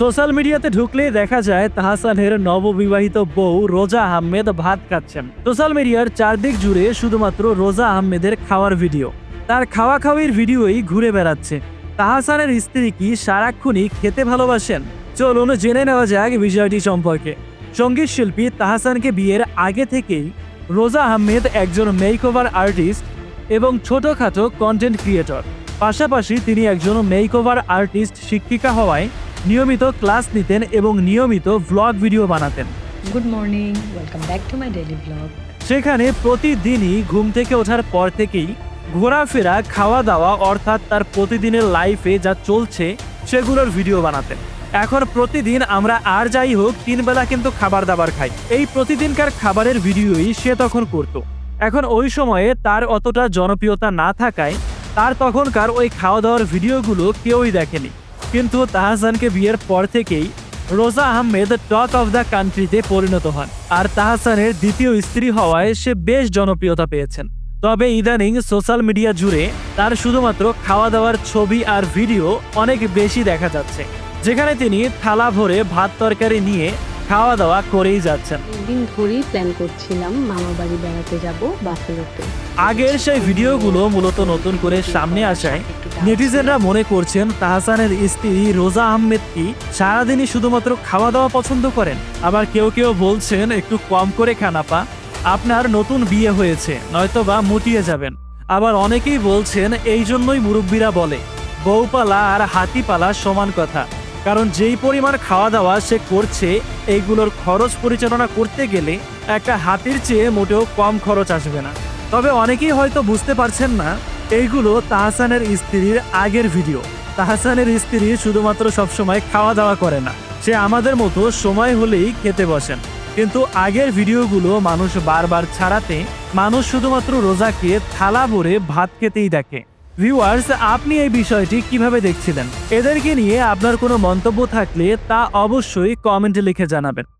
Social মিডিয়াতে ঢুকলেই দেখা যায় তাহসানের নববিবাহিত বউ রোজা আহমেদ ভাত খাচ্ছেন। সোশ্যাল মিডিয়ার চারদিক জুড়ে শুধুমাত্র রোজা আহমেদের খাওয়ার ভিডিও। তার খাওয়া খাওয়ির ভিডিওই ঘুরে বেড়াচ্ছে। তাহসানের স্ত্রী কি সারাক্ষণই খেতে ভালোবাসেন? চলুন জেনে নেওয়া যাক বিষয়টি সম্পর্কে। সংগীত শিল্পী তাহসানকে বিয়ের আগে থেকেই রোজা আহমেদ একজন মেকওভার আর্টিস্ট এবং ছোটখাটো কন্টেন্ট ক্রিয়েটর পাশাপাশি তিনি একজন মেকওভার আর্টিস্ট শিক্ষিকা হওয়ায় নিয়মিত ক্লাস নিতেন এবং নিয়মিত vlog video বানাতেন। Good morning welcome back to my daily blog সেখানে প্রতিদিনই ঘুম থেকে ওঠার পর থেকেই ঘোরাফেরা খাওয়া দাওয়া অর্থাৎ তার প্রতিদিনের লাইফে যা চলছে সেগুলোর ভিডিও বানাতেন। এখন প্রতিদিন আমরা আর যাই হোক তিন বেলা কিন্তু খাবার দাবার খাই। এই প্রতিদিনকার খাবারের ভিডিওই সে তখন করত। এখন ওই সময়ে তার অতটা জনপ্রিয়তা না থাকায় তার তখনকার ওই খাওয়া দাওয়ার ভিডিওগুলো কেউই দেখেনি। কিন্তু তাহসানকে বিয়ের পর থেকেই রোজা আহমেদ টক অফ দ্য কান্ট্রিতে পরিণত হন। আর তাহসানের দ্বিতীয় স্ত্রী হওয়ায় সে বেশ জনপ্রিয়তা পেয়েছেন। তবে ইদানিং সোশ্যাল মিডিয়া জুড়ে তার শুধুমাত্র খাওয়া দাওয়ার ছবি আর ভিডিও অনেক বেশি দেখা যাচ্ছে। যেখানে তিনি থালা ভরে ভাত তরকারি নিয়ে খাওয়া দাওয়া করেই যাচ্ছেন। দিন ধরেই প্ল্যান করছিলাম মামা বাড়ি বেড়াতে যাব বাফেলোতে আগের সেই ভিডিওগুলো মূলত নতুন করে সামনে আসায় নেটিজেনরা মনে করছেন তাহসানের স্ত্রী রোজা আহমেদ কি সারাদিনই শুধুমাত্র খাওয়া দাওয়া পছন্দ করেন? আবার কেউ কেউ বলছেন, একটু কম করে খানাপা আপনার নতুন বিয়ে হয়েছে, নয়তোবা মুটিয়ে যাবেন। আবার অনেকেই বলছেন, এই জন্যই মুরব্বীরা বলে, বউপালা আর হাতিপালা সমান কথা। কারণ যেই পরিমাণ খাওয়া দাওয়া সে করছে, এইগুলোর খরচ পরিচালনা করতে গেলে একটা হাতির চেয়ে মোটেও কম খরচ আসবে না। তবে অনেকেই হয়তো বুঝতে পারছেন না এইগুলো তাহসানের স্ত্রীর আগের ভিডিও। তাহসানের স্ত্রী শুধুমাত্র সবসময় খাওয়া দাওয়া করে না। সে আমাদের মতো সময় হলেই খেতে বসেন। কিন্তু আগের ভিডিওগুলো মানুষ বারবার ছাড়াতে মানুষ শুধুমাত্র রোজাকে থালা ভরে ভাত খেতেই দেখে। ভিউয়ার্স, আপনি এই বিষয়টি কীভাবে দেখছিলেন? এদেরকে নিয়ে আপনার কোনো মন্তব্য থাকলে তা অবশ্যই কমেন্টে লিখে জানাবেন।